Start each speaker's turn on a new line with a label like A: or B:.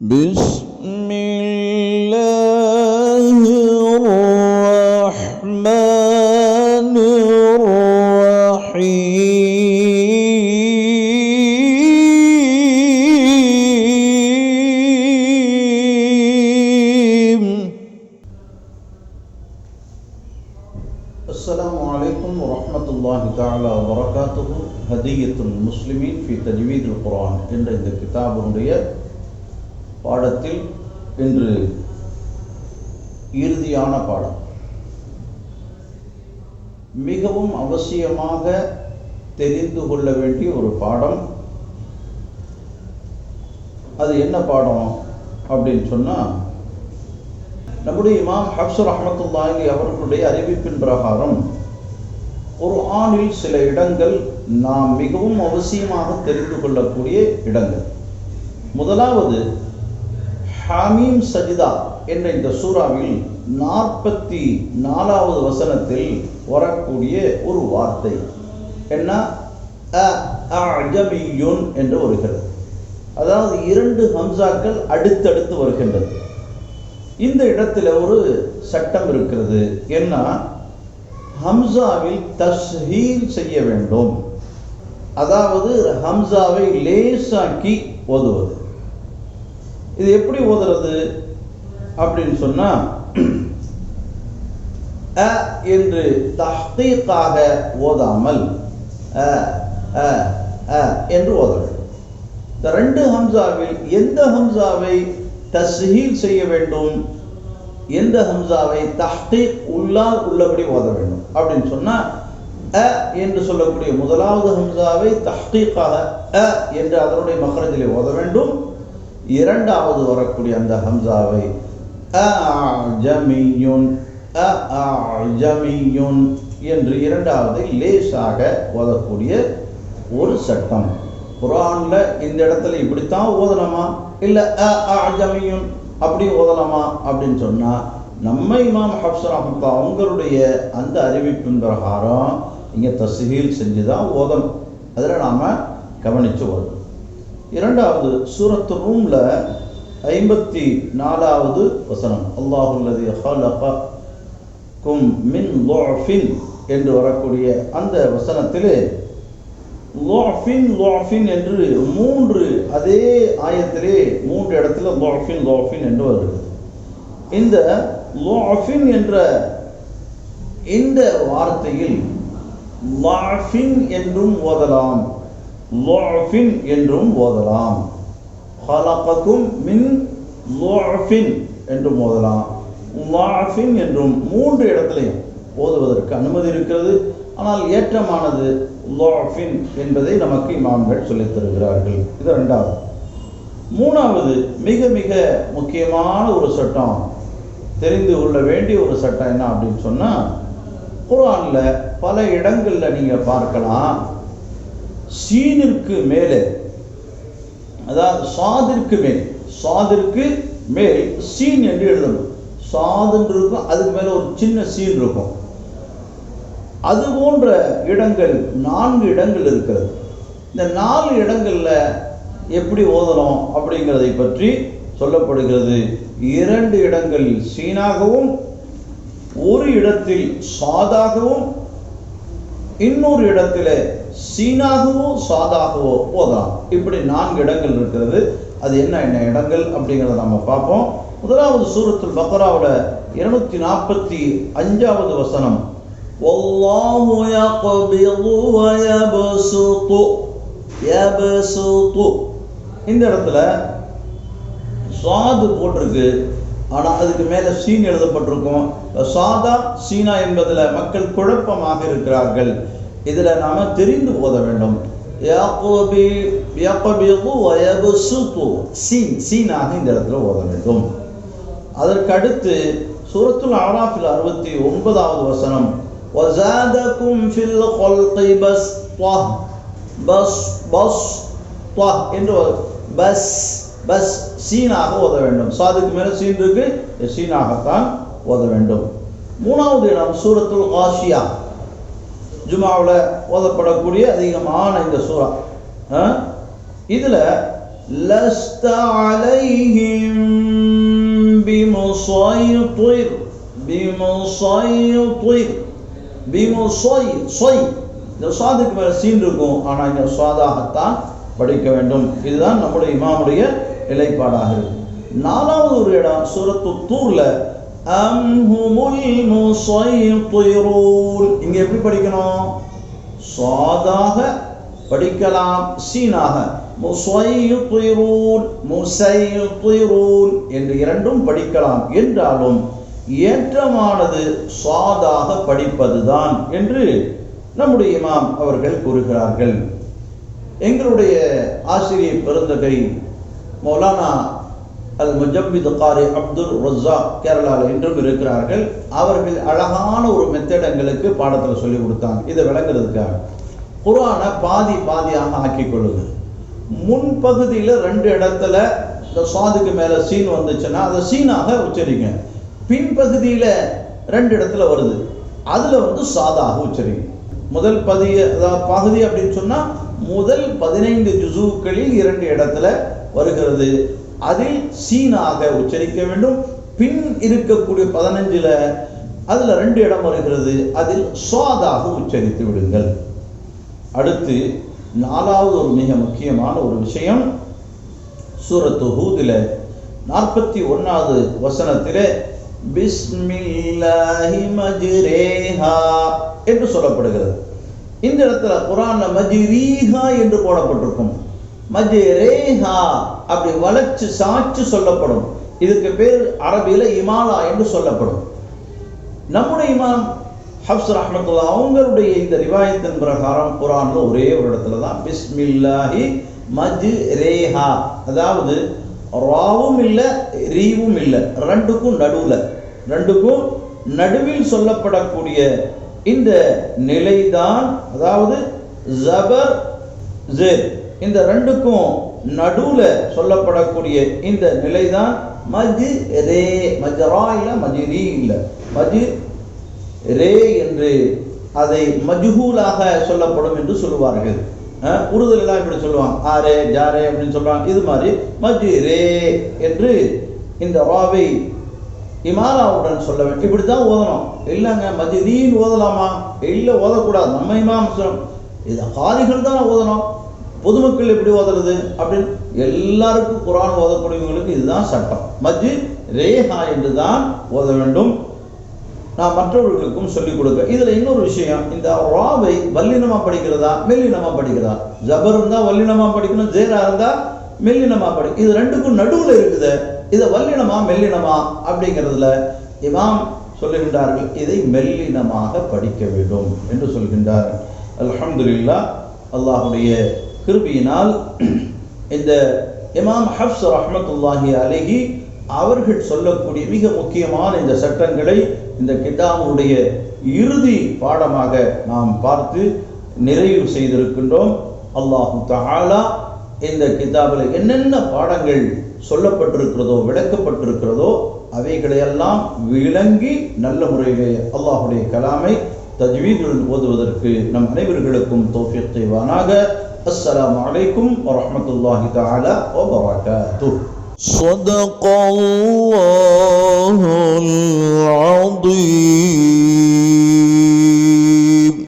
A: بسم الله الرحمن الرحيم
B: السلام عليكم ورحمة الله تعالى وبركاته هدية المسلمين في تجويد القرآن என்ற இந்த கிதாபுடைய பாடத்தில் இன்று இறுதியான பாடம். மிகவும் அவசியமாக தெரிந்து கொள்ள வேண்டிய ஒரு பாடம். அது என்ன பாடம் அப்படின்னு சொன்னால் நம்முடைய இமாம் ஹப்சுர் அஹமத்துல்லாஹி அவர்களுடைய அறிவிப்பின் பிரகாரம் ஒரு ஆணில் சில இடங்கள் நாம் மிகவும் அவசியமாக தெரிந்து கொள்ளக்கூடிய இடங்கள். முதலாவது ஹாமீம் சஜிதா என்ற இந்த சூறாவில் நாற்பத்தி நாலாவது வசனத்தில் வரக்கூடிய ஒரு வார்த்தை. என்ன? அஜமியுன் என்று வருகிறது. அதாவது இரண்டு ஹம்சாக்கள் அடுத்தடுத்து வருகின்றது. இந்த இடத்துல ஒரு சட்டம் இருக்கிறது. என்ன? ஹம்சாவில் தஸ்ஹீல் செய்ய வேண்டும். அதாவது ஹம்சாவை லேசாக்கி ஓதுவது இது எப்படி ஓதுறது அப்படின்னு சொன்னா அ என்று தஹ்தீக்காக ஓதாமல் அ அ அ என்று ஓத வேண்டும். இந்த ரெண்டு ஹம்சாவில் எந்த ஹம்சாவை தஸ்ஹீல் செய்ய வேண்டும்? எந்த ஹம்சாவை தஹ்தீக் உள்ளால் உள்ளபடி ஓத வேண்டும். அப்படின்னு சொன்னா அ என்று சொல்லக்கூடிய முதலாவது ஹம்சாவை தஹ்தீக்காக அ என்று அதனுடைய மகரஜிலே ஓத வேண்டும். இரண்டாவது வரக்கூடிய அந்த ஹம்சாவை அ ஜமியுன் என்று இரண்டாவது லேசாக ஓதக்கூடிய ஒரு சட்டம். குரான்ல இந்த இடத்துல இப்படித்தான் ஓதலாமா? இல்ல அ அஜமியுன் அப்படி ஓதலாமா அப்படின்னு சொன்னா நம்ம இமாம் ஹப்சர் ரஹமத்தா அவங்களுடைய அந்த அறிவிப்பின் பிரகாரம் இங்க தஸ்ஹீல் செஞ்சு தான் ஓதணும். அதில் நாம கவனிச்சு ஓதணும். இரண்டாவது சூரத்து ரூம்ல ஐம்பத்தி நாலாவது வசனம். அல்லாஹுல்லதி ஹலகும் மின் லுஅஃபின் என்று வரக்கூடிய அந்த வசனத்திலே லுஅஃபின் லுஅஃபின் என்று மூன்று அதே ஆயத்திலே மூன்று இடத்துல லோஃபின் லுஅஃபின் என்று வருகிறது இந்த லுஅஃபின் என்ற இந்த வார்த்தையில் லாஃபின் என்றும் ஓதலாம். லோஃபின் என்றும் ஓதலாம். ஹலகக்கும் மின் லோஃபின் என்றும் ஓதலாம். லாஃபின் என்றும் மூன்று இடத்துலையும் ஓதுவதற்கு அனுமதி இருக்கிறது. ஆனால் ஏற்றமானது லோஃபின் என்பதை நமக்கு இமாம்கள் சொல்லித் தருகிறார்கள். இது ரெண்டாவது மூணாவது மிக மிக முக்கியமான ஒரு சட்டம். தெரிந்து கொள்ள வேண்டிய ஒரு சட்டம் என்ன அப்படின்னு சொன்னால் குரானில் பல இடங்களில் நீங்கள் பார்க்கலாம். சீனிற்கு மேலே அதாவது சாதிற்கு மேல் சாதிற்கு மேல் சீன் என்று எழுதணும். சாதுன்னு இருக்கும் அதுக்கு மேலே ஒரு சின்ன சீன் இருக்கும். அது போன்ற இடங்கள் நான்கு இடங்கள் இருக்கிறது. இந்த நாலு இடங்களில் எப்படி ஓதணும் அப்படிங்கிறதை பற்றி சொல்லப்படுகிறது. இரண்டு இடங்களில் சீனாகவும் ஒரு இடத்தில் சாதாகவும் இன்னொரு இடத்துல சீனாகவோ சாதாகவோ ஓதலாம் இப்படி நான்கு இடங்கள் இருக்கிறது அது என்ன என்ன இடங்கள் அப்படிங்கிறத நம்ம பார்ப்போம் முதலாவது சூரத்துல் பக்ராவோட இருநூத்தி நாற்பத்தி அஞ்சாவது வசனம் والله يقبض ويبسط يبسط இந்த இடத்துல சாது போட்டிருக்கு ஆனால் அதுக்கு மேலே சீன் எழுதப்பட்டிருக்கும் சாதா சீனா என்பதில் மக்கள் குழப்பமாக இருக்கிறார்கள் இதில் நாம் தெரிந்து ஓத வேண்டும் சீன் சீனாக இந்த இடத்துல ஓத வேண்டும் அதற்கு அடுத்து சூரத்துல் ஆராஃபில் அறுபத்தி ஒன்பதாவது வசனம் وزادكم في الخلق بسطة பஸ் பஸ் என்று பஸ் பஸ் சீனாக ஓத வேண்டும் சாதுக்கு மேலே சீன் இருக்கு சீனாகத்தான் ஓத வேண்டும் மூணாவது இடம் சூரத்துல் காஷியா ஜுமாவில் ஓதப்படக்கூடிய அதிகமான இந்த சூறா இதில் لست عليهم بمسيطر بمسيطر بمسي صي இந்த சாதுக்கு மேல சீன் இருக்கும் ஆனா இங்க சுவாதாகத்தான் படிக்க வேண்டும் இதுதான் நம்முடைய இமாமுடைய நிலைப்பாடாக இருக்கு நாலாவது ஒரு இடம் சூரத்து தூர்ல அம் ஹுமுல் முஸைத்திரூன் இங்க எப்படி படிக்கணும்? சாதாக படிக்கலாம் சீனாக. முஸைத்திரூன் முஸைத்திரூன் என்று இரண்டும் படிக்கலாம். என்றாலும் ஏற்றமானது சாதாக படிப்பதுதான் என்று நம்முடைய இமாம் அவர்கள் கூறுகிறார்கள். எங்களுடைய ஆசிரியர் பெருந்தகை மௌலானா அல் முஜப்பித் காரி அப்துல் ரஸா கேரளாவில் இன்றும் இருக்கிறார்கள். அவர்கள் அழகான ஒரு மெத்தடங்களுக்கு பாடத்தில் சொல்லி கொடுத்தாங்க. இதை விளங்குறதுக்காக. குரானை பாதி பாதியாக ஆக்கி கொள்ளுது. முன்பகுதியில் ரெண்டு இடத்துல இந்த சாதுக்கு மேலே சீன் வந்துச்சுன்னா அதை சீனாக உச்சரிங்க. பின்பகுதியில் ரெண்டு இடத்துல வருது. அதில் வந்து சாதாக உச்சரிங்க. முதல் பதிய அதாவது பகுதி அப்படின்னு சொன்னால் முதல் பதினைந்து ஜுசுக்களில் இரண்டு இடத்துல வருகிறது. அதில் சீனாக உச்சரிக்க வேண்டும். பின் இருக்கக்கூடிய பதினஞ்சுல அதுல ரெண்டு இடம் வருகிறது. அதில் சுவாதாக உச்சரித்து விடுங்கள். அடுத்து நாலாவது ஒரு மிக முக்கியமான ஒரு விஷயம். சூரத்து ஹூதில நாற்பத்தி ஒன்னாவது வசனத்திலே பிஸ்மில்லாஹி மஜ்ரேஹா என்று சொல்லப்படுகிறது. இந்த இடத்துல குரான்ல மஜ்ரீஹா என்று போடப்பட்டிருக்கும். மஜ்ரேஹா அப்படி வளைச்சு சாட்சி சொல்லப்படும். இதுக்கு பேர் அரபியில் இமாலா என்று சொல்லப்படும். நம்முடைய இமாம் ஹப்ஸ் ரஹமத்துல்லா அவங்களுடைய இந்த ரிவாயத்தின் பிரகாரம் குரான்ல ஒரே ஒரு இடத்துல தான் பிஸ்மில்லாஹி மஜ் ரேஹா. அதாவது ராவும் இல்லை ரீவும் இல்லை. ரெண்டுக்கும் நடுவில். ரெண்டுக்கும் நடுவில் சொல்லப்படக்கூடிய இந்த நிலைதான் அதாவது ஜபர் ஜெர் இந்த ரெண்டுக்கும் நடுவுல சொல்லப்படக்கூடிய இந்த நிலைதான் மஜ் ரே மஜரா இல்ல மஜ்ரி இல்ல. மஜ் ரே என்று அதை மஜ்ஹூலாக சொல்லப்படும் என்று சொல்லுவார்கள். உறுதல் எல்லாம் இப்படி சொல்லுவாங்க. ஆரே ஜாரே அப்படின்னு சொல்லுவாங்க இது மாதிரி மஜ் ரே என்று இந்த ராவை இமாலாவுடன் சொல்ல வேண்டும். இப்படி தான் ஓதணும். இல்லைங்க மஜ்ரீன்னு ஓதலாமா? இல்லை ஓதக்கூடாது. நம்ம இமாம் இதை இது காதிகள் தான் ஓதணும். பொதுமக்கள் எப்படி ஓதுறது அப்படின்னு எல்லாருக்கும் குரான் ஓதக்கூடியவங்களுக்கு இதுதான் சட்டம். மஜ்ஜி ரேஹா என்று தான் ஓத வேண்டும். நான் மற்றவர்களுக்கும் சொல்லிக் கொடுக்க. இதுல இன்னொரு விஷயம் இந்த ராவை வல்லினமா படிக்கிறதா மெல்லினமா படிக்கிறதா? ஜபர் இருந்தா வல்லினமா படிக்கணும் ஜேரா இருந்தா மெல்லினமா படி இது ரெண்டுக்கும் நடுவில் இருக்குது. இதை வல்லினமா மெல்லினமா அப்படிங்கிறதுல இமாம் சொல்லுகின்றார்கள் இதை மெல்லினமாக படிக்க வேண்டும் என்று சொல்கின்றார். அலமதுல்லா அல்லாஹுடைய கிருபியினால் இந்த இமாம் ஹப்ஸ் ரஹமத்துல்லாஹி அலஹி அவர்கள் சொல்லக்கூடிய மிக முக்கியமான இந்த சட்டங்களை இந்த கிதாமுடைய இறுதி பாடமாக நாம் பார்த்து நிறைவு செய்திருக்கின்றோம். அல்லாஹு தஹாலா இந்த கிதாபில் என்னென்ன பாடங்கள் சொல்லப்பட்டிருக்கிறதோ விளக்கப்பட்டிருக்கிறதோ அவைகளையெல்லாம் விளங்கி நல்ல முறையிலே அல்லாஹுடைய கலாமை தஜ்வீதுடன் ஓதுவதற்கு நம் அனைவர்களுக்கும் தௌஃபீக் السلام عليكم ورحمة الله تعالى وبركاته.
A: صدق الله العظيم.